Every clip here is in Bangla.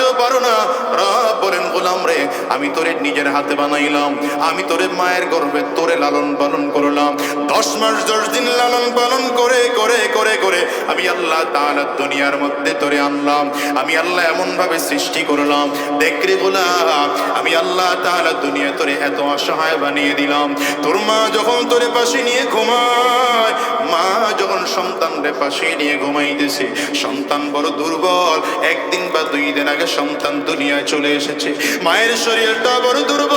tú পারো না। রব বলেন, গোলাম রে, আমি তোরে নিজের হাতে বানাইলাম। আমি তোরে মায়ের গর্ভে তোরে লালন পালন করলাম। দশ মাস, দশ দিন লালন পালন করে করে করে করে আমি আল্লাহ তাআলা দুনিয়ার মধ্যে তোরে আনলাম। আমি আল্লাহ এমন ভাবে সৃষ্টি করলাম। দেখরে গোলাম, আমি আল্লাহ তাআলা দুনিয়া তোরে এত অসহায় বানিয়ে দিলাম। তোর মা যখন তোরে পাশে নিয়ে ঘুমায়, মা যখন সন্তানরে পাশে নিয়ে ঘুমাইতেছে, সন্তান বড় দুর্বল। একদিন বা দুই দিন আগে সন্তান দুনিয়ায় চলে এসেছে। মায়ের শরীরটা বড় দুর্বল।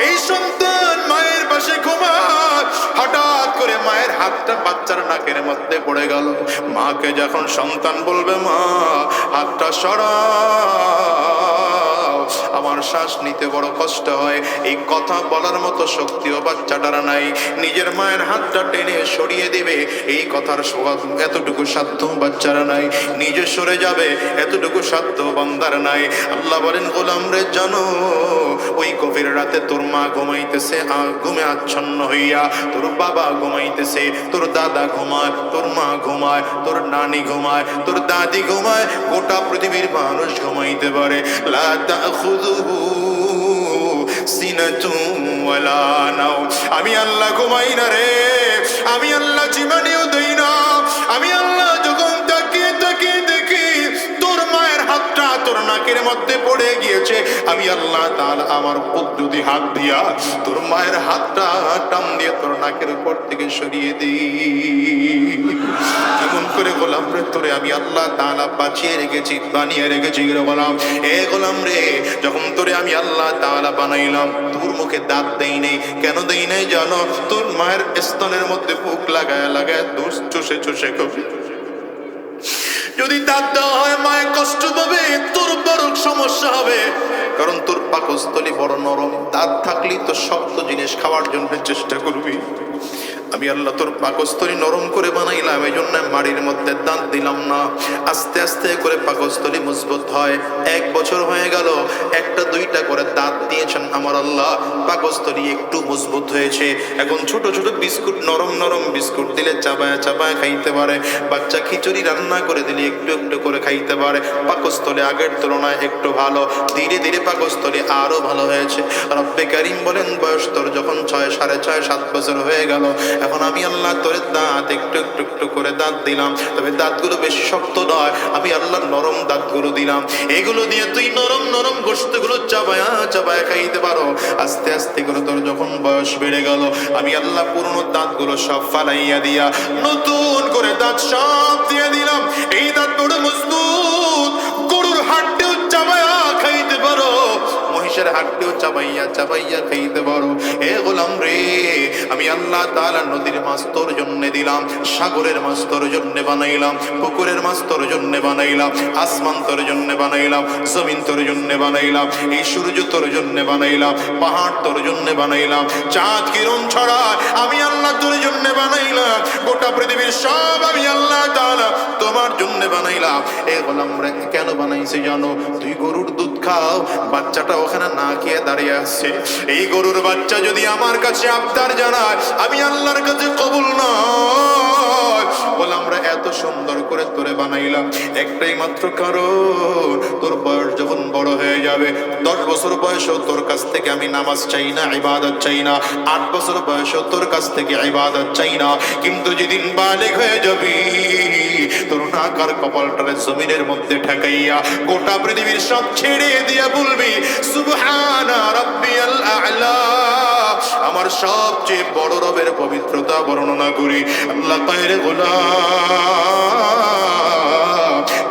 এই সন্তান মায়ের পাশে ঘুমায়। হঠাৎ করে মায়ের হাতটা বাচ্চার নাকের মধ্যে পড়ে গেল। মাকে যখন সন্তান বলবে, মা, হাতটা সরাও আমার শ্বাস নিতে বড় কষ্ট হয়। এই কথা বলার মতো শক্তিও বাচ্চাটার নাই। নিজের মায়ের হাতটা টেনে সরিয়ে দেবে। এই কথার এতটুকু সাধ্য বাচ্চারা নাই। নিজে সরে যাবে, এতটুকু সাধ্য বান্দার নাই। আল্লাহ বলেন, গোলাম রে জানো, ওই গভীর রাতে তোর মা ঘুমাইতেছে ঘুমে আচ্ছন্ন হইয়া তোর বাবা ঘুমাইতেছে, তোর দাদা ঘুমায়, তোর মা ঘুমায়, তোর নানি ঘুমায়, তোর দাদি ঘুমায়, গোটা পৃথিবীর মানুষ ঘুমাইতে পারে। লা আমি আল্লাহ ঘুমাই না রে আমি আল্লাহ জীবনেও দেই না আমি মধ্যে পড়ে গিয়েছে। আমি আল্লাহ তার আমার পদ্ধতি হাত দিয়া তোর মায়ের হাতটা টান দিয়ে তোর নাকের উপর থেকে সরিয়ে দিই। করে গোলাম রে তোরে আমি আল্লাহ তাআলা বাঁচিয়ে রেখেছি, বানিয়ে রেখেছি রে এ গোলাম রে, যখন তোরে আমি আল্লাহ তাআলা বানাইলাম, তোর মুখে দাঁত দেই নেই। কেন দেই নাই জানো? তোর মায়ের স্তনের মধ্যে বুক লাগায় লাগায় দোষ চষে চষে কবি। যদি তার দেওয়া হয়, মায়ের কষ্ট পাবে, তোর বড় সমস্যা হবে। কারণ তোর পাকস্থলী বড় নরম। দাঁত থাকলেই তো শক্ত জিনিস খাওয়ার জন্য চেষ্টা করবি। আমি আল্লাহ তোর পাকস্থলী নরম করে বানাইলাম এই জন্য মাড়ির মধ্যে দাঁত দিলাম না। আস্তে আস্তে করে পাকস্থলী মজবুত হয়। এক বছর হয়ে গেল, একটা দুইটা করে দাঁত দিয়েছেন আমার আল্লাহ। পাকস্থলী একটু মজবুত হয়েছে। এখন ছোট ছোট বিস্কুট, নরম নরম বিস্কুট দিলে চাবায় চাবায় খাইতে পারে। বাচ্চা খিচুড়ি রান্না করে দিলে একটু একটু করে খাইতে পারে। পাকস্থলী আগের তুলনায় একটু ভালো। ধীরে ধীরে পাকস্থলী আরও ভালো হয়েছে। রব্বে কারিম বলেন, বয়স তোর যখন ছয়, সাড়ে ছয়, সাত বছর হয়ে গেল। এখন আমি আল্লাহ তোর দাঁত একটু একটু একটু করে দাঁত দিলাম। তবে দাঁতগুলো বেশি শক্ত নয়, আমি আল্লাহ নরম দাঁতগুলো দিলাম। এগুলো দিয়ে তুই নরম নরম গোস্তগুলো চাবায়া চাবায়া খাইতে পারো। আস্তে আস্তে করে তোর যখন বয়স বেড়ে গেল, আমি আল্লাহ পুরনো দাঁতগুলো সব ফালাইয়া দিয়া নতুন করে দাঁত সব দিয়ে দিলাম। এই দাঁত বড় মজবুত, গরুর হাড্ডিও চাবায়া খাইতে পারো। মহিষের হাড্ডিও চাবাইয়া চাবাইয়া খাইতে পারো। এ গোলাম রে, আমি আল্লাহ তাআলা নদীর মাছ তোর জন্য দিলাম, সাগরের মাছ তোর জন্য বানাইলাম, পুকুরের মাছ তোর জন্য বানাইলাম আসমান তোর জন্য বানাইলাম জমিন তোর জন্য বানাইলাম, এই সূর্য তোর জন্য বানাইলাম পাহাড় তোর জন্য বানাইলাম। চাঁদ কিরণ ছড়া আমি আল্লাহ তোর জন্য বানাইলাম, গোটা পৃথিবীর সব আমি আল্লাহ তাআলা তোমার জন্য বানাইলাম। এ গোলাম রে, কেন বানাইছে জানো? তুই গরুর দুধ খাও, বাচ্চাটা ওখানে না খেয়ে দাঁড়িয়ে আসছে এই গরুর বাচ্চা যদি আমার কাছে আবদার জানায়, আমি আল্লাহর কাছে কবুল নয়। বলে, আমরা এত সুন্দর করে তোরে বানাইলাম, একটাই মাত্র কারণ, তোর বয়স যখন বড় হয়ে যাবে, দশ বছর তোর কাছ থেকে আমি নামাজ চাই না, ইবাদত চাই না, আট বছর বয়সেও তোর কাছ থেকে ইবাদত চাই না। কিন্তু যেদিন বালেক হয়ে যাবি, তোর নাকার কপালটারে জমিনের মধ্যে ঠেকাইয়া গোটা পৃথিবীর সব ছেড়ে দিয়া বলবি সবচেয়ে বড় রবের পবিত্রতা বর্ণনা করি। আল্লাহ পায়ের গোলাম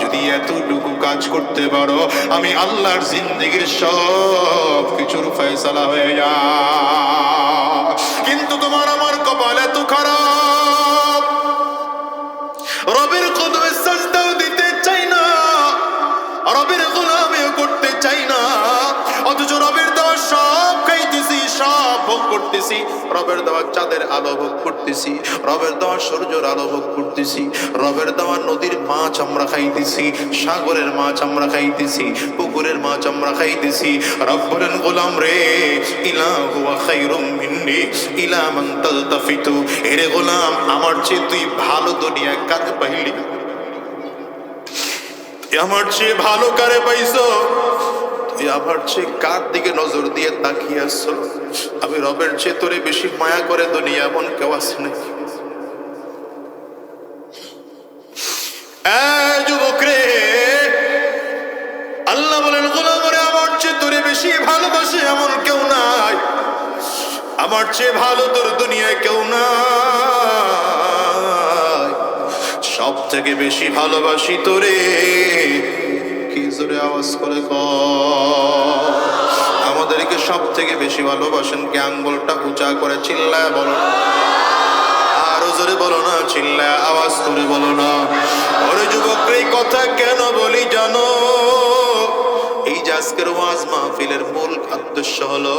যদি এতটুকু কাজ করতে পারো, আমি আল্লাহর জিন্দগির সব কিছুর ফয়সালা হয়ে যা। কিন্তু তোমার আমার কপাল এত খারাপ। রবের সব ভোগ করতেছি। রবের দেওয়া চাঁদের আলো ভোগ করতেছি। রবের দেওয়া আলো ভোগ করতেছি। রবের দেওয়া নদীর মাছ আমরা খাইতেছি। সাগরের মাছ আমরা খাইতেছি। পুকুরের মাছ আমরা খাইতেছি। রব বলেন, গোলাম রে, ইলাহু খাইরুম মিন্নি ইলা মান তালতাফিতু। এরে গোলাম, আমার চেয়ে তুই ভালো দুনিয়া কাজ পাইলি আমার চেয়ে ভালো কারে পাইছো? আমার চেয়ে কার দিকে নজর দিয়ে তাকিয়ে আসছো আমি রবের চেয়ে তোরে বেশি মায়া করে দুনিয়া এমন কেউ আছে নাকি? এই যুবক রে আল্লাহ বলেন, গোলামরে, আমার চেয়ে তোরে বেশি ভালোবাসে এমন কেউ নাই। আমার চেয়ে ভালো তোর দুনিয়ায় কেউ নাই। সব থেকে বেশি ভালোবাসি তোরে। কি জোরে আওয়াজ করে ক আমাদেরকে সব থেকে বেশি ভালোবাসেন জ্ঞান আঙ্গুলটা উঁচা করে চিল্লায় বলো আরও জোরে বলো না, চিল্লায় আওয়াজ করে বলো না। আজকের ওয়াজ মাহফিলের মূল উদ্দেশ্য হলো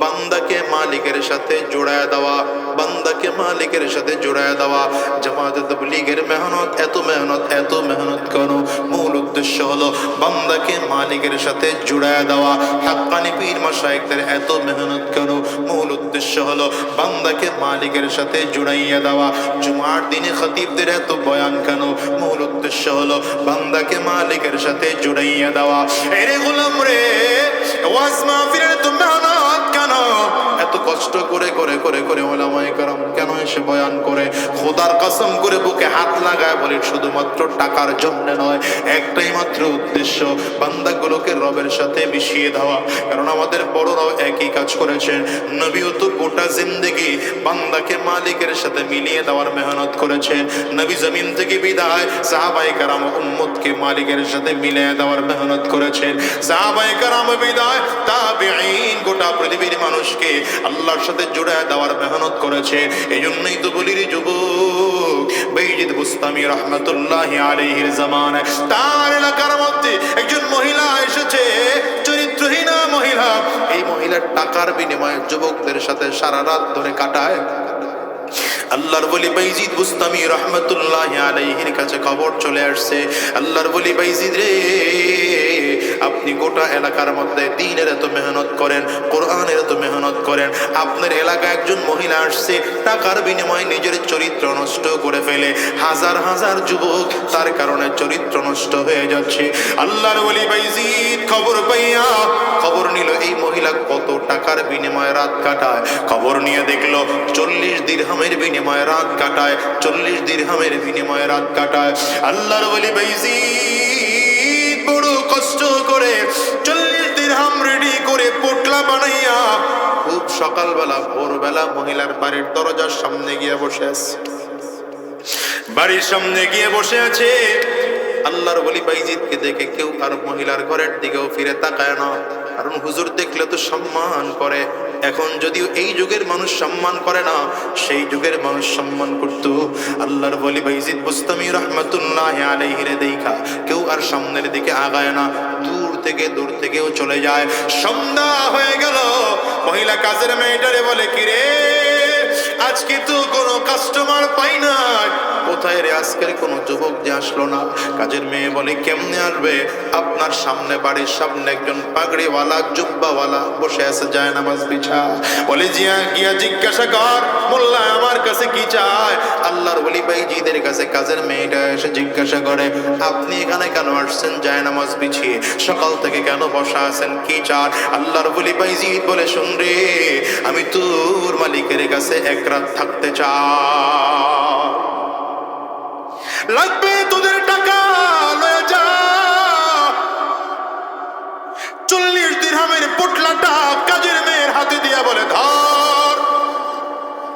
বান্দাকে মালিকের সাথে জোড়ায় দেওয়া, বান্দাকে মালিকের সাথে জোড়ায় দেওয়া। জামাতে তবলিগের মেহনত, এত মেহনত এত মেহনত কেন? মূল উদ্দেশ্য হলো বান্দাকে মালিকের সাথে জোড়ায় দেওয়া। হাক্কানি পীর মাশায়েখদের এত মেহনত কেন? মূল উদ্দেশ্য হলো বান্দাকে মালিকের সাথে জুড়াইয়া দেওয়া। জুমার দিনে খতিবদের এত বয়ান কেন? মূল উদ্দেশ্য হলো বান্দাকে মালিকের সাথে জুড়াইয়া দেওয়া। এরে গোলাম রে! ওয়াজ তো মেহনত কেন? এত কষ্ট করে করে করে করে কেন এসে বয়ান করে? খোদার কসম করে বুকে হাত লাগায় বলে, শুধুমাত্র টাকার জন্য নয়, একটাই মাত্র উদ্দেশ্য, বান্দাগুলোকে রবের সাথে মিশিয়ে দেওয়া। কারণ আমাদের বড়রাও একই কাজ করেছেন। নবীও তো গোটা জিন্দেগি বান্দাকে মালিকের সাথে মিলিয়ে দেওয়ার মেহনত করেছেন। নবী জমিন থেকে বিদায় সাহাবাই কারাম উম্মতকে মালিকের সাথে মিলিয়ে দেওয়ার মেহনত করেছেন। সাহাবাই মানুষকে আল্লাহর সাথে জুড়ে দেওয়ার মেহনত করেছে। এই জন্যই তো বলি যুবক বেইজিদ বুস্তামি রহমতুল্লাহ আলাইহির জামানায় তার এলাকার মধ্যে একজন মহিলা এসেছে, চরিত্রহীনা মহিলা। এই মহিলার টাকার বিনিময়ে যুবকদের সাথে সারা রাত ধরে কাটায়। আল্লাহর বলি বাইজিদ বুস্তামি রহমতুল্লাহ আলাইহির কাছে খবর চলে আসছে। আল্লাহর বলি বাইজিদ রে আপনি গোটা এলাকার মধ্যে দিনের এত মেহনত করেন, কোরআনের এত মেহনত করেন, আপনার এলাকায় একজন মহিলা আসছে, টাকার বিনিময়ে নিজের চরিত্র নষ্ট করে ফেলে, হাজার হাজার যুবক তার কারণে চরিত্র নষ্ট হয়ে যাচ্ছে। আল্লাহর বলি বাইজিদ খবর পাইয়া খবর নিল, এই মহিলা কত টাকার বিনিময়ে রাত কাটায়। খবর নিয়ে দেখল, চল্লিশ দিরহামের বিনিময়ে রাত কাটায়, চল্লিশ দিরহামের বিনিময়ে রাত কাটায়। আল্লাহর বলি বাইজিদ বড় কষ্ট করে চল্লিশ দিন হাম রেডি করে পোটলা বানাইয়া খুব সকালবেলা, ভোরবেলা মহিলার বাড়ির দরজার সামনে গিয়ে বসে আছে। বাড়ির সামনে গিয়ে বসে আছে। আল্লাহর বলি বাইজিদকে দেখে কেউ আর মহিলার ঘরের দিকেও ফিরে তাকায় না। কারণ হুজুর দেখলে তো সম্মান করে। এখন যদিও এই যুগের মানুষ সম্মান করে না, সেই যুগের মানুষ সম্মান করত। আল্লাহর বলি, বাইজিদ বুস্তামি রহমতুল্লাহ আলাইহিরে দেখা কেউ আর সামনের দিকে আগায় না, দূর থেকে, দূর থেকেও চলে যায়। সন্ধ্যা হয়ে গেল, মহিলা কাজের মেয়েটারে বলে, কিরে? আজকে তো কোনো কাস্টমার পাই না। কোথায় রে আজকের কোনো যুবক যে আসলো না? কাজের মেয়ে বলে, কেমনে আসবে? আপনার সামনে বাড়ির সামনে একজন পাগড়িওয়ালা, জুব্বাওয়ালা বসে আছে, যায় নামাজ বিছা। বলে, জিয়া, গিয়া জিজ্ঞাসা কর, মোল্লা আমার কাছে কি চায়? আল্লাহর বলি ভাই জিদের কাছে কাজের মেয়েটা এসে জিজ্ঞাসা করে, আপনি এখানে কেন আসছেন? যায় নামাজ বিছিয়ে সকাল থেকে কেন বসা আছেন? কি চান? আল্লাহর বলি ভাই জিদ বলে, শুন রে, আমি তোর মালিকের কাছে এক রাত থাকতে চাই লাগবে তোদের টাকা চল্লিশ দিরহামের পোটলাটা কাজের মেয়ের হাতে দিয়া বলে, ধর,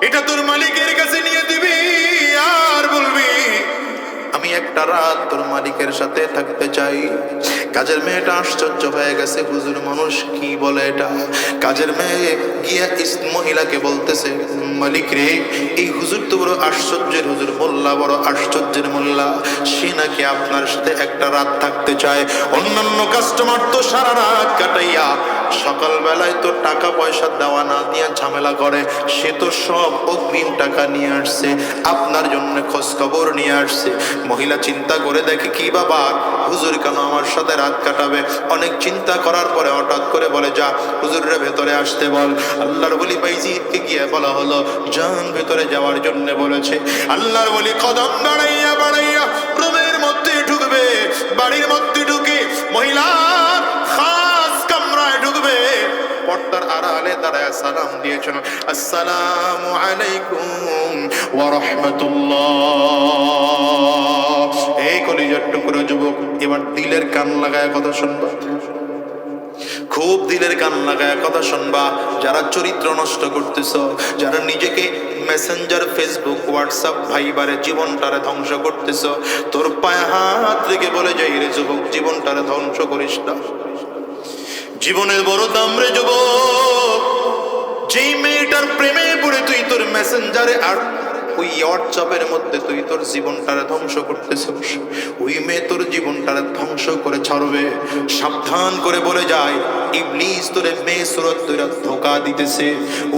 এটা তোর মালিকের কাছে নিয়ে দিবি আর বলবি একটা রাত তোর মালিকের সাথে থাকতে চাই। কাজের মেয়েটা আশ্চর্য হয়ে গেছে, হুজুর মানুষ কি বলে এটা? কাজের মেয়ে গিয়া মহিলাকে বলতেছে, মালিক রে, এই হুজুর তো বড় আশ্চর্যের হুজুর, মোল্লা বড় আশ্চর্যের মোল্লা। সে নাকি আপনার সাথে একটা রাত থাকতে চায়। অন্যান্য কাস্টমার তো সারা রাত কাটাইয়া সকালবেলায় তো টাকা পয়সা দেওয়া না দিয়া ঝামেলা করে, সে তো সব অগ্রিম টাকা নিয়ে আসছে, আপনার জন্য খোঁজ খবর নিয়ে আসছে। মহিলা চিন্তা করে দেখে, কি বাবা, হুজুর কেন আমার সাথে রাত কাটাবে? অনেক চিন্তা করার পরে হঠাৎ করে বলে, যা, হুজুরের ভেতরে আসতে বল। আল্লাহর বলি, বাইজিদকে গিয়ে বলা হলো যান ভেতরে যাওয়ার জন্য বলেছে। আল্লাহর বলি, কদম বাড়াইয়া বাড়াইয়া, রুমের মধ্যে ঢুকবে। বাড়ির মধ্যে ঢুকে খাস পর্দার আড়ালে দাঁড়ায় সালাম দিয়েছেন আসসালামু আলাইকুম ওয়া রাহমাতুল্লাহ। এই কলিজার টুকরো যুবক এবার দিলের কান লাগায় কথা শুনবা। খুব দিলের কান লাগায় কথা শুনবা। যারা চরিত্র নষ্ট করতেছ, যারা নিজেকে মেসেঞ্জার ফেসবুক হোয়াটসঅ্যাপ ভাইবারে জীবনটারে ধ্বংস করতেছ, তোর পায়ে হাত থেকে বলে, যাই রে যুবক, জীবনটারে ধ্বংস করিস না। জীবনের বড় দাম রে যুবক। যেই মেয়েটার প্রেমে পড়ে তুই তোর মেসেঞ্জারে, আর ওই হোয়াটসঅ্যাপের মধ্যে তুই তোর জীবনটারে ধ্বংস করতেছিস ওই মেয়ে তোর জীবনটারে ধ্বংস করে ছাড়বে। সাবধান করে বলে যায়, ইবলিস তোরে মেয়ে সুরত তোরা ধোকা দিতেছে।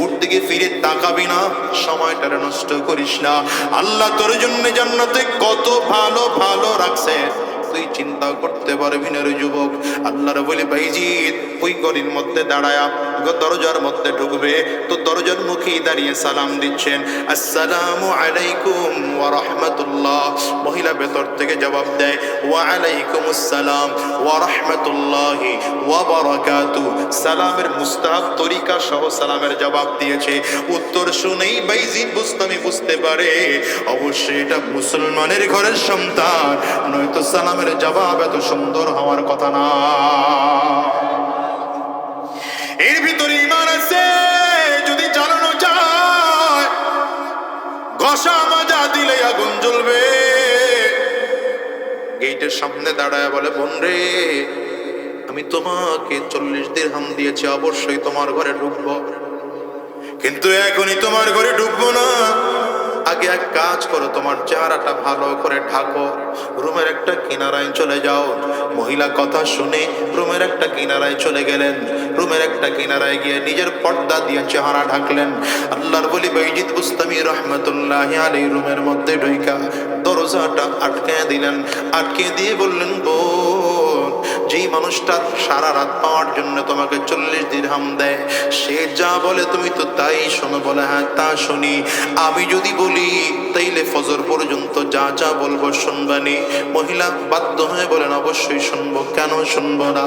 ওর দিকে ফিরে তাকাবি না, সময়টারে নষ্ট করিস না। আল্লাহ তোর জন্য জান্নাতে কত ভালো ভালো রাখছে তুই চিন্তা করতে পারবি না রে যুবক। আল্লাহর বলে ভাইজিৎ ওই গলির মধ্যে দাঁড়ায়া দরজার মধ্যে ঢুকবে। তো দরজার মুখেই দাঁড়িয়ে সালাম দিচ্ছেন, আসসালামু আলাইকুম ওয়া রাহমাতুল্লাহ। মহিলা ভেতর থেকে জবাব দেয়, ওয়া আলাইকুম আসসালাম ওয়া রাহমাতুল্লাহি ওয়া বারাকাতু সালামের মুস্তাহাব তরিকা সহ সালামের জবাব দিয়েছে। উত্তর শুনেই বাইজিৎ বুস্তামি বুঝতে পারে, অবশ্যই এটা মুসলমানের ঘরের সন্তান, নয়তো সালামের জবাব এত সুন্দর হওয়ার কথা না। এর গেটের সামনে দাঁড়ায় বলে বোন রে আমি তোমাকে চল্লিশ দিন হাম দিয়েছি, অবশ্যই তোমার ঘরে ঢুকবো। কিন্তু এখনই তোমার ঘরে ঢুকবো না। আগে এক কাজ করো, তোমার চেহারাটা ভালো করে ঢাকো। রুমের একটা কিনারায় চলে যাও। মহিলা কথা শুনে রুমের একটা কিনারায় চলে গেলেন। রুমের একটা কিনারায় গিয়ে নিজের পর্দা দিয়ে চেহারা ঢাকলেন। আল্লাহর বলি বৈজিৎ বুস্তামি রহমতুল্লাহ আলী রুমের মধ্যে ঢুইকা, দরজাটা আটকে দিলেন। আটকে দিয়ে বললেন বোন যেই মানুষটা সারা রাত পাওয়ার জন্য তোমাকে চল্লিশ দিরহাম দেয়, সে যা বলে তুমি তো তাই শোনো বলে হ্যাঁ তা শুনি। আমি যদি বলি, তাইলে ফজর পর্যন্ত যা যা বলব শুনবানি মহিলা বাধ্য হয়ে বলেন, অবশ্যই শুনব। কেন শুনব না?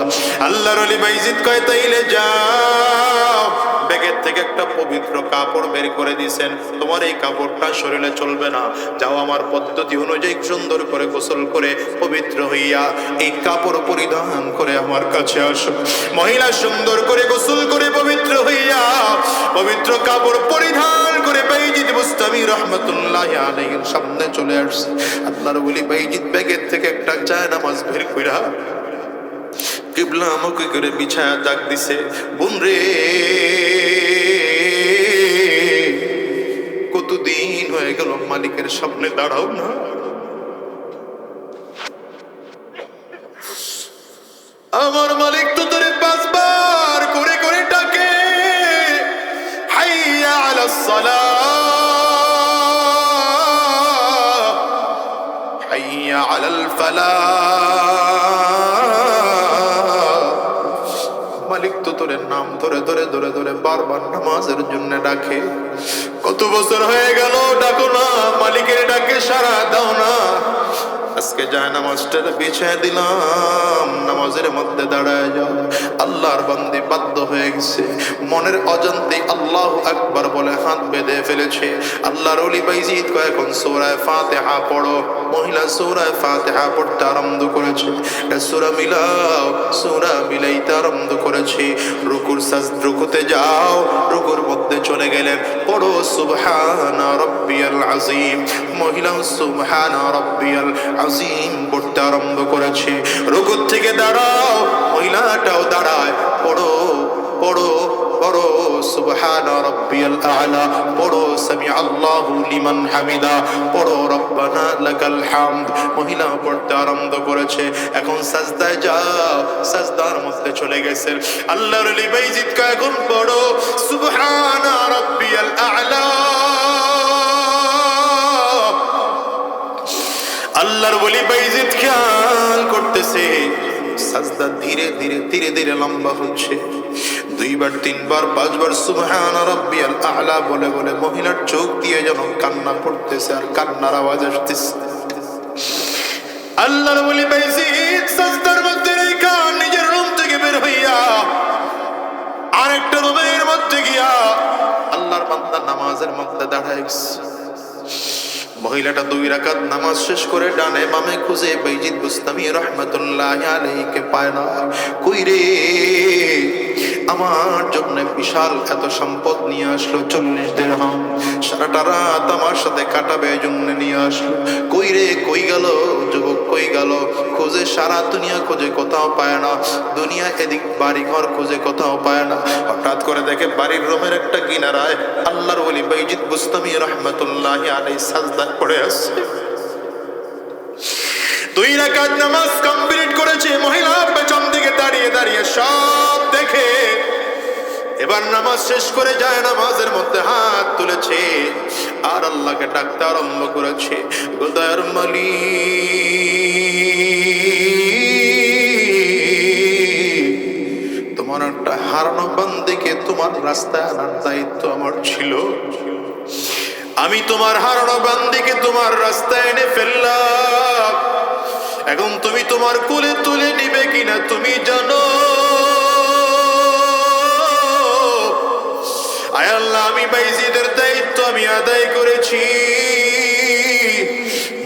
আল্লাহর আলী বাইজিদ কয়, তাইলে যাও। ব্যাগের থেকে একটা পবিত্র কাপড় বের করে দিয়েছেন। তোমার এই কাপড়টা শরীরে চলবে না। যাও আমার পদ্ধতি অনুযায়ী সুন্দর করে গোসল করে পবিত্র হইয়া এই কাপড় পরিধান করে আমার কাছে আসো। মহিলা সুন্দর করে গোসল করে পবিত্র হইয়া পবিত্র কাপড় পরিধান করে বাইজিদ মুস্তামি রহমতুল্লাহ সামনে চলে আসছে। আল্লাহর বলি বাইজিদ ব্যাগের থেকে একটা চায় নামাজ বের কইরা কিবলা আমাকে করে বিছায়া ডাক দিছে। বোন রে, কতদিন হয়ে গেল মালিকের সামনে দাঁড়াও না। আমার মালিক তো তোরে পাঁচবার করে করে ডাকে, হাইয়া হাইয়া আলাল ফালাহ। ধরে ধরে বারবার নামাজের জন্য ডাকে। কত বছর হয়ে গেল, ডাকো না, মালিকের ডাকে সারা দাও না। আজকে যায় নামাজটা বিছায় দিলাম, নামাজের মধ্যে দাঁড়ায় যাও। আল্লাহর বান্দি বাধ্য হয়ে গেছে। মনের অজান্তে আল্লাহ আকবার বলে হাত বেঁধে ফেলেছে। আল্লাহর অলি বাইজিদ কয়েকন সৌরায় ফাতেহা পড়ো। মহিলা সৌরায় ফাতেহা পড়তে আরম্ভ করেছে। এটা সূরা মিলাও, সূরা মিলাইতে আরম্ভ করেছে। রুকুর সাজ রুকুতে যাও, রুকুর মধ্যে চলে গেলেন। পড়ো সুবহানা রাব্বিয়াল আজিম মহিলা সুবহানা রাব্বিয়াল আজিম পড়তে আরম্ভ করেছে। রুকুর থেকে দাঁড়াও, মহিলাটাও দাঁড়ায়। পড়ো পড়ো পড়ো, সুবহানা রাব্বিয়াল আ'লা। পড়ো সামি আল্লাহু লিমান হামিদা। পড়ো, রব্বানা লাকাল হামদ। মহিলা পড়তে আরম্ভ করেছে। এখন সাজদায় যাও, সাজদার মধ্যে চলে গেছে। আল্লাহর আলী বাইজিদ কা এখন পড়ো, সুবহানা রাব্বিয়াল আ'লা। আল্লাহর বলি বাইজিদ খেয়াল করতেছে। সাজদা ধীরে ধীরে ধীরে ধীরে লম্বা হচ্ছে। দুইবার, তিনবার, পাঁচবার, সুবহান রাব্বিয়াল আলা বলে বলে মহিলার চোখ দিয়ে যেন কান্না পড়তেছে আর কান্নার আওয়াজ আসতেছে। আল্লাহর বলি, বাইজিদ, সাজদার মধ্যে রেখা, নিজের রুম থেকে বের হইয়া আরেকটা রুমের মধ্যে গিয়া আল্লাহর বান্দা নামাজের মধ্যে দাঁড়ায় মহিলাটা দুই রাকাত নামাজ শেষ করে ডানে বামে খুঁজে বৈজিৎ বুস্তামি রহমতুল্লাহ আলাইকে পায় না। কই রে আমার জন্য বিশাল এত সম্পদ নিয়ে আসলো চল্লিশ দিরহাম সারাটা রাত আমার সাথে কাটাবে জন্য নিয়ে আসলো। কই রে, কই গেল? যুবক কই গেল? খোঁজে সারা দুনিয়া খোঁজে কোথাও পায় না। দুনিয়া এদিক বাড়ি ঘর খুঁজে কোথাও পায় না। হঠাৎ করে দেখে বাড়ির রোমের একটা কিনারায় আল্লাহর ওলি বাইজিদ বুস্তামি রহমতুল্লাহ আলাই সাজদা করে আসছে দুই রাকাত নামাজ কমপ্লিট করেছে, মহিলা পেছন দিকে দাঁড়িয়ে দাঁড়িয়ে সব দেখে এবার নামাজ শেষ করে যায়, নামাজের মধ্যে হাত তুলেছে আর আল্লাহকে ডাকতে আরম্ভ করেছে। গোদার মালি তোমার একটা হারানো বান্দিকে তোমার রাস্তায় আনার দায়িত্ব আমার ছিল। আমি তোমার হারানো বান্দিকে তোমার রাস্তায় এনে ফেললাম। এখন তুমি তোমার কোলে তুলে নিবে কিনা তুমি জানো? আয় আল্লাহ, আমি বাইজিদের দায়িত্ব আমি আদায় করেছি।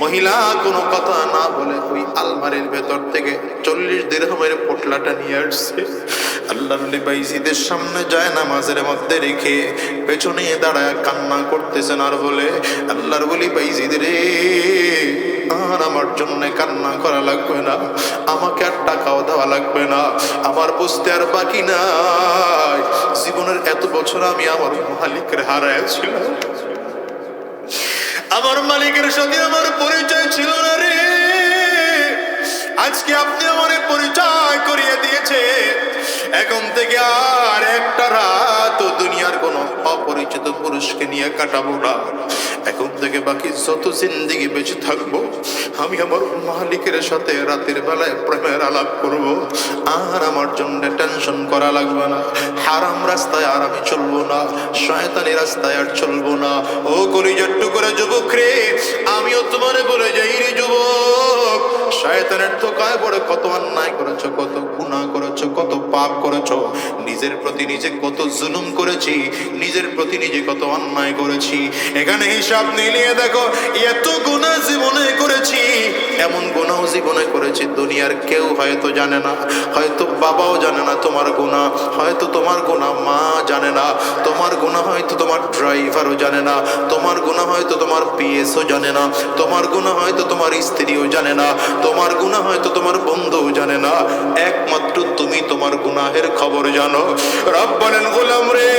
মহিলা, কোনো কথা না বলে ওই আলমারির ভেতর থেকে চল্লিশ দিরহমের পোটলাটা নিয়ে আসছে। আল্লাহর নবী বাইজিদের সামনে যায় নামাজের মধ্যে রেখে পেছনে দাঁড়ায় কান্না করতেছেন আর বলে আল্লাহর বলি বাইজিদ রে আর আমার জন্য কান্না করা লাগবে না। আমাকে আর টাকাও দেওয়া লাগবে না। আমার বুঝতে আর বাকি নাই। জীবনের এত বছর আমি আমার মালিকের হারাইছিলাম আমার মালিকের সঙ্গে আমার পরিচয় ছিল না রে। আজকে আপনি আমার পরিচয় করিয়ে দিয়েছে। এখন থেকে আর একটা রাত দুনিয়ার কোন অপরিচিত পুরুষকে নিয়ে কাটাবো না। এখন থেকে বাকি যত জিন্দিগি বেঁচে থাকব, আমি আমার মালিকের সাথে রাতের বেলায় প্রেমের আলাপ করব। আর আমার জন্য টেনশন করা লাগবে না। হারাম রাস্তায় আর আমি চলবো না, শয়তানি রাস্তায় আর চলবো না। ও কলিজার করে যুবক রে আমিও তোমার বলে যুবক শয়তানের ধোকায় পড়ে কত অন্যায় করেছ কত গুণা করেছ কত পাপ করেছ? নিজের প্রতি নিজে কত জুলুম করেছি, নিজের প্রতি নিজে কত অন্যায় করেছি। এখানে হিসাব নিয়ে দেখো, এত গুনাহ জীবনে করেছি। এমন গুনাহ জীবনে করেছি, দুনিয়ার কেউ হয়তো জানে না, হয়তো বাবাও জানে না তোমার গুনাহ, হয়তো তোমার গুনাহ মা জানে না, তোমার গুনাহ হয়তো তোমার ড্রাইভারও জানে না, তোমার গুনাহ হয়তো তোমার পিএসও জানে না, তোমার গুনাহ হয়তো তোমার স্ত্রীও জানে না, তোমার গুনাহ হয়তো তোমার বন্ধুও জানে না। একমাত্র তুমি তোমার গুনাহের খবর জানো। রব বলেন, গোলাম রে,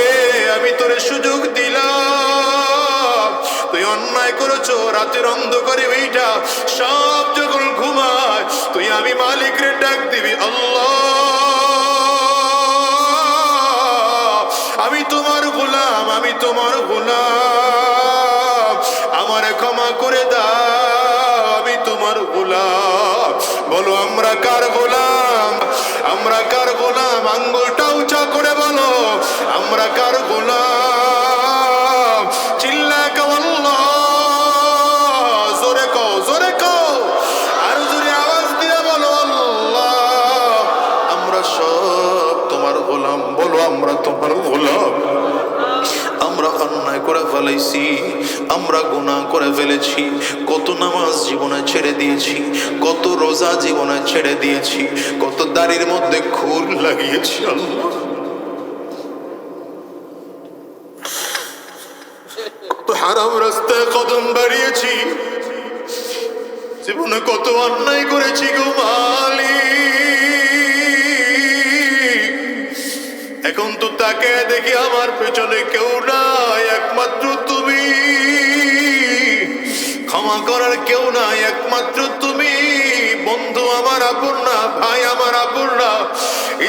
আমি তোরে সুযোগ দিলাম। তুই অন্যায় করেছ, রাতের অন্ধকারে ওইটা সব যখন ঘুমায়, তুই আমি মালিক রে ডাক দিবি, আল্লাহ। আমি তোমার গোলাম, আমি তোমার গোলাম। আমারে ক্ষমা করে দাও, আমি তোমার গোলাম। বলো, আমরা কার গোলাম? আমরা কার গোলাম? আঙ্গুলটা উঁচা করে বলো, আমরা কার গোলাম? চিল্লা কল্ল জোরে ক জোরে ক আর জোরে আওয়াজ দিয়ে বলো আল্লাহ, আমরা সব তোমার গোলাম, বলো আমরা তোমার গোলাম। করে ফেলেছি আমরা গুনাহ করে ফেলেছি। কত নামাজ জীবনে ছেড়ে দিয়েছি। কত রোজা জীবনে ছেড়ে দিয়েছি। কত দাড়ির মধ্যে খুর লাগিয়েছি হারাম রাস্তায় কদম বাড়িয়েছি। জীবনে কত অন্যায় করেছি গো মালিক। এখন তো তাকে দেখি আমার পেছনে কেউ নাই, একমাত্র তুমি। ক্ষমা করার কেউ নাই, একমাত্র তুমি। বন্ধু আমার আপন না, ভাই আমার আপন না,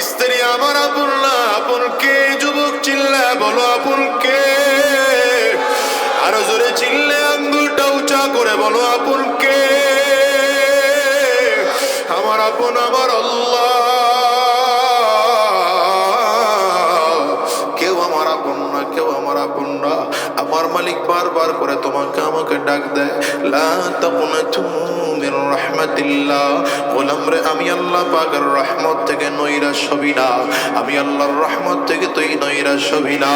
স্ত্রী আমার আপন না। আপন কে? যুবক চিল্লা, বলো আপন কে? আরও জোরে চিল্লে আঙ্গুলটা উঁচা করে বলো আপন কে? আমার আপন আমার আল্লাহ। কেউ আমার মালিক বারবার করে তোমাকে আমাকে ডাক দেয়, লা তাকুনাতু মির রাহমাতিল্লাহ। গোলাম রে, আমি আল্লাহ পাকের রহমত থেকে নৈরাশ হবি না। আমি আল্লাহর রহমত থেকে তুই নৈরাশ হবি না।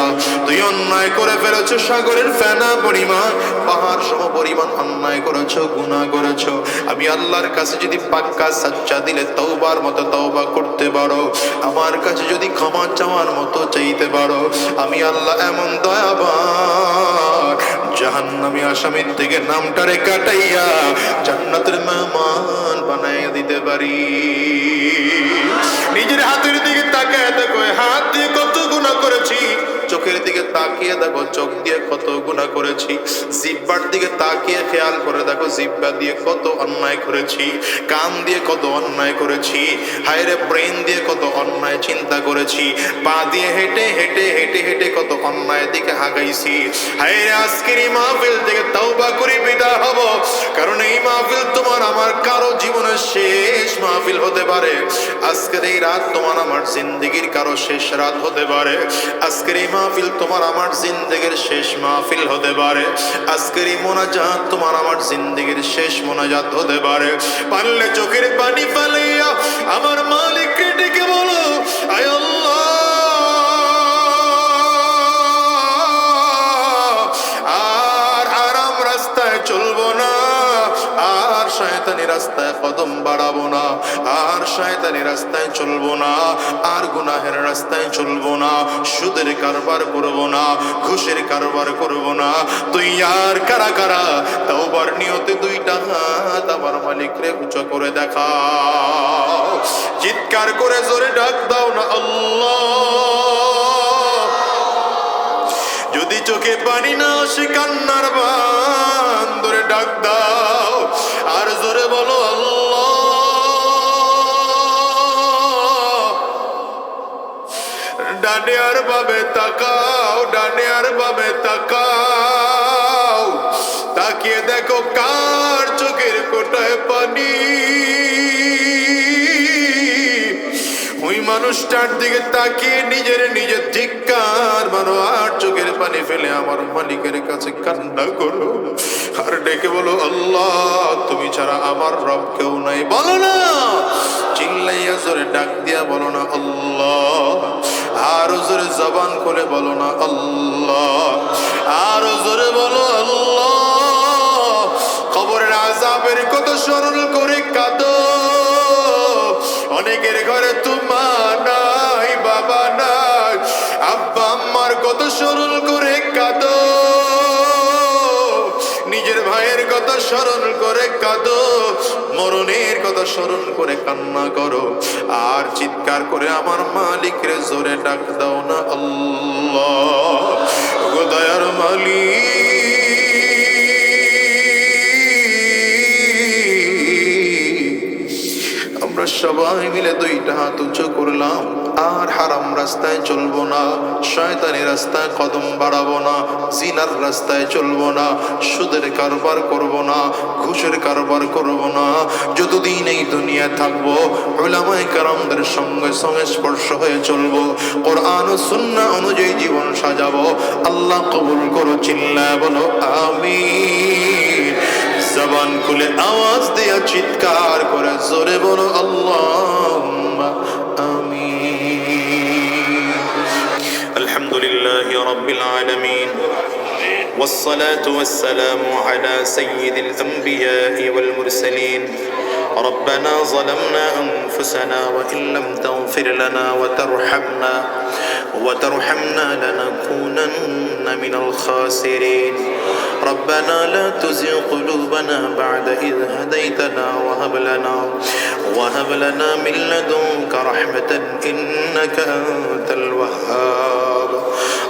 তুই অন্যায় করে ফেলেছ, সাগরের ফেনা পরিমাণ, পাহাড় সম পরিমাণ অন্যায় করেছ, গুনাহ করেছ। আমি আল্লাহর কাছে যদি পাক্কা সাচ্চা দিলে তওবার মতো তওবা করতে পারো। আমার কাছে যদি ক্ষমা চাওয়ার মতো চাইতে পারো। আমি আল্লাহ এমন দয়াবান। জাহান্নামী আসামির থেকে নামটারে কাটাইয়া জান্নাতের মেহমান বানাইয়া দিতে পারি। নিজের হাতের দিকে তাকায় দেখো, হাত দিয়ে কত গুণা করেছি। চোখের দিকে তাকিয়ে দেখো, চোখ দিয়ে কত গুণা করেছি। জিব্বার দিকে তাকিয়ে খেয়াল করে দেখো, জিব্বা দিয়ে কত অন্যায় করেছি, কান দিয়ে কত অন্যায় করেছি, হায়রে ব্রেন দিয়ে কত অন্যায় চিন্তা করেছি, পা দিয়ে হেঁটে হেঁটে হেঁটে হেঁটে কত অন্যায় দিকে হাগাইছি হায়রে আজকের এই মাহফিল থেকে তওবা করে বিদায় হব, কারণ এই মাহফিল তোমার আমার কারও জীবনের শেষ মাহফিল হতে পারে। আজকের এই রাত তোমার আমার জিন্দগির কারও শেষ রাত হতে পারে। আজকের এই মাহফিল তোমার আমার জিন্দগির শেষ মাহফিল হতে পারে। আজকের মোনাজাত তোমার আমার জিন্দগির শেষ মোনাজাত হতে পারে। পারলে চোখের পানি ফালাইয়া আমার মালিক ডেকে বলো, আয় আল্লাহ রাস্তায় কদম বাড়াবো না, আর শয়তানি রাস্তায় চলবো না, আর গুনাহের রাস্তায় চলবো না, সুদের কারবার করব না, ঘুষের কারবার করব না। তুই আর কারা কারা? তাওবার নিয়তে দুইটা হাত আমার মালিক রে উঁচু করে দেখা। চিৎকার করে জোরে ডাক দাও না আল্লাহ। চোখে পানি না আসে কান্নার বান ধরে ডাক দাও। আর জোরে বলো ডানে আর বাবে তাকাও, ডানে আর বাবে তাকাও। তাকিয়ে দেখো কার চোখের কোটায় পানি। মানুষটার দিকে তাকিয়ে নিজের নিজের ধিক্কার মারো আর চোখের পানি ফেলে আমার মালিকের কাছে কান্না করো। আর ডেকে বলো, আল্লাহ, তুমি ছাড়া আমার রব কেউ নাই। বলো না, চিল্লাইয়া জোরে ডাক দিয়া বলো না, আল্লাহ। আর জোরে জবান করে বলো না, আল্লাহ। আর জোরে বলো, আল্লাহ। খবরের আজাবের কত স্মরণ করে কাঁদো। অনেকের ঘরে কত স্মরণ করে কাঁদো। নিজের ভাইয়ের কথা স্মরণ করে কাঁদো। মরণের কথা স্মরণ করে কান্না করো। আর চিৎকার করে আমার মালিক রে জোরে ডাক দাও না আল্লাহ। মালিক। আমরা সবাই মিলে দুইটা হাত উঁচু করলাম। আর হারাম রাস্তায় চলবো না, শয়তানি রাস্তায় কদম বাড়াবো না, জিনার রাস্তায় চলবো না, সুদের কারবার করব না, ঘুষের কারবার করব না। যতদিন এই দুনিয়ায় থাকব ওলামাই কারামদের সঙ্গে সংস্পর্শ হয়ে চলবো, কোরআন ও সুন্নাহ অনুযায়ী জীবন সাজাবো। আল্লাহ কবুল করো, চিল্লায় বলো আমি জবান খুলে আওয়াজ দেয়া চিৎকার করে, জোরে বলো, আল্লাহ। العالمين. والصلاة والسلام على سيد الأنبياء والمرسلين. ربنا ظلمنا أنفسنا وإن لم تغفر لنا وترحمنا وترحمنا لنكونن من الخاسرين. ربنا لا تزغ قلوبنا بعد إذ هديتنا وهب لنا وهب لنا من لدنك رحمة إنك أنت الوهاب.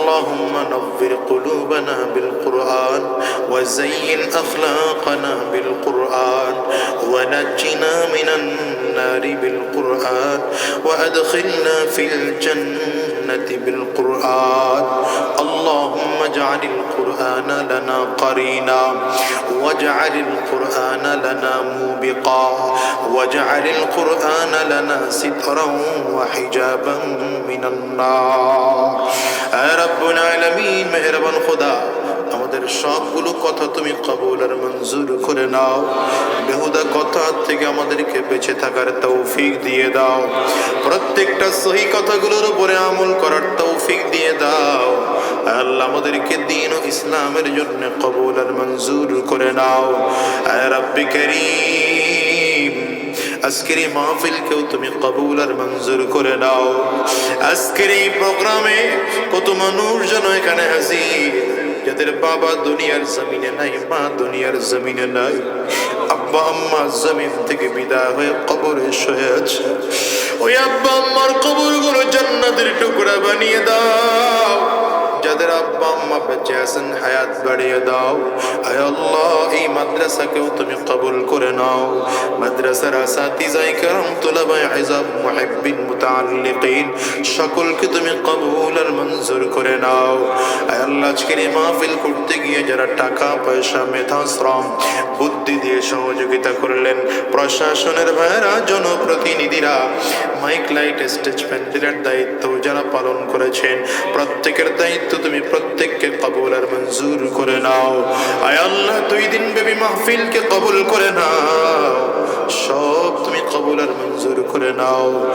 اللهم نظر قلوبنا بالقرآن وزين أخلاقنا بالقرآن ونجنا من النار بالقرآن وأدخلنا في الجنة بالقرآن. اللهم اجعل القرآن لنا قرينا واجعل القرآن لنا موبقا واجعل القرآن لنا سترا وحجابا من النار يا رب العالمين مهربان خدا আমাদের সবগুলো কথা তুমি কবুল আর মঞ্জুর করে নাও বেহুদা কথা থেকে আমাদেরকে বেঁচে থাকার তৌফিক দিয়ে দাও প্রত্যেকটা সহি কথাগুলোর উপরে আমল করার তৌফিক দিয়ে দাও আল্লাহ আমাদেরকে দিন ইসলামের জন্য কবুল আর মঞ্জুর করে নাও। রাব্বি করিম। আজকের এই মাহফিলকেও তুমি কবুল আর মঞ্জুর করে নাও। আজকের এই প্রোগ্রামে কত মানুষ যেন এখানে হাজির। যাদের বাবা দুনিয়ার জমিনে নাই, মা দুনিয়ার জমিনে নাই। আব্বা আম্মা জমিন থেকে বিদায় হয়ে কবরে শুয়ে আছে। ওই আব্বা আম্মার কবরগুলো জান্নাতের টুকরা বানিয়ে দাও। বাচ্চাদের আব্বা আম্মা বেঁচে আছেন, হায়াত বাড়িয়ে দাও। আল্লাহ, এই মাদ্রাসাকেও তুমি কবুল করে নাও। মাদ্রাসার আসাতিজাই কারম তুলাবাই হিজাব, মুহিব্বিন, মুতাআল্লিকিন, সকলকে তুমি কবুল আর মঞ্জুর করে নাও। আল্লাহ, আজকের মাহফিল করতে গিয়ে যারা টাকা, পয়সা, মেধা, শ্রম, বুদ্ধি দিয়ে সহযোগিতা করলেন, প্রশাসনের ভাইরা জনপ্রতিনিধিরা, মাইক, লাইট, স্টেজ প্যান্ডেলের দায়িত্ব যারা পালন করেছেন, প্রত্যেকের দায়িত্ব তুমি প্রত্যেককে কবুল আর মঞ্জুর করে নাও। আয় আল্লাহ, দুই দিন বেবি মাহফিলকে কবুল করে নাও। সব তুমি কবুল আর মঞ্জুর করে নাও।